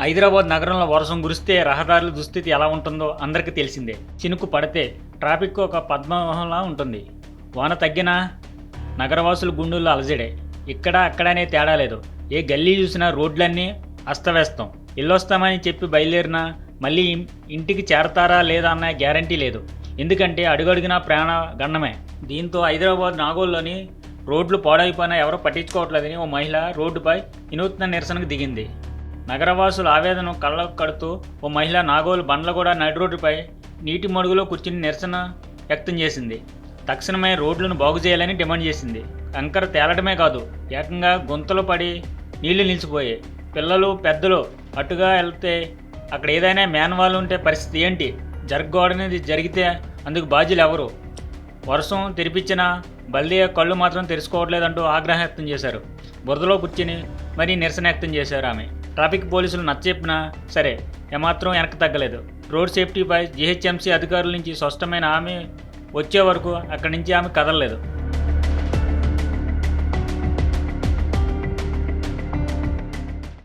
హైదరాబాద్ నగరంలో వర్షం కురిస్తే రహదారుల దుస్థితి ఎలా ఉంటుందో అందరికీ తెలిసిందే. చినుకు పడితే ట్రాఫిక్ ఒక పద్మవ్యూహంలా ఉంటుంది. వాన తగ్గినా నగరవాసుల గుండెల్లో అలజడే. ఇక్కడ అక్కడనే తేడా లేదు. ఏ గల్లీ చూసినా రోడ్లన్నీ అస్తవ్యస్తం. ఇల్లొస్తామని చెప్పి బయలుదేరినా మళ్ళీ ఇంటికి చేరతారా లేదా అన్న గ్యారంటీ లేదు. ఎందుకంటే అడుగడుగునా ప్రాణ గండమే దీంతో హైదరాబాద్ నాగోల్లోని రోడ్లు పాడైపోయినా ఎవరూ పట్టించుకోవట్లేదని ఓ మహిళ రోడ్డుపై వినూత్న నిరసనకు దిగింది. నగరవాసుల ఆవేదన కళ్ళకు కడుతూ ఓ మహిళ నాగోలు బండ్లగూడ నడి రోడ్డుపై నీటి మడుగులో కూర్చుని నిరసన వ్యక్తం చేసింది. తక్షణమే రోడ్లను బాగు చేయాలని డిమాండ్ చేసింది. కంకర తేలడమే కాదు ఏకంగా గుంతలు పడి నీళ్ళు నిలిచిపోయాయి. పిల్లలు పెద్దలు అటుగా వెళ్తే అక్కడ ఏదైనా మేనవాళ్ళు ఉంటే పరిస్థితి ఏంటి? జరగకూడనిది జరిగితే అందుకు బాధ్యులు ఎవరు? వర్షం తెరిపించిన బల్దియా కళ్ళు మాత్రం తెరుచుకోవట్లేదంటూ ఆగ్రహం వ్యక్తం చేశారు. బురదలో కూర్చుని మరీ నిరసన వ్యక్తం చేశారు ఆమె. ట్రాఫిక్ పోలీసులు నచ్చచెప్పినా సరే ఏమాత్రం వెనక్కి తగ్గలేదు. రోడ్ సేఫ్టీపై జీహెచ్ఎంసీ అధికారుల నుంచి స్పష్టమైన హామీ వచ్చే వరకు అక్కడి నుంచి ఆమె కదలలేదు.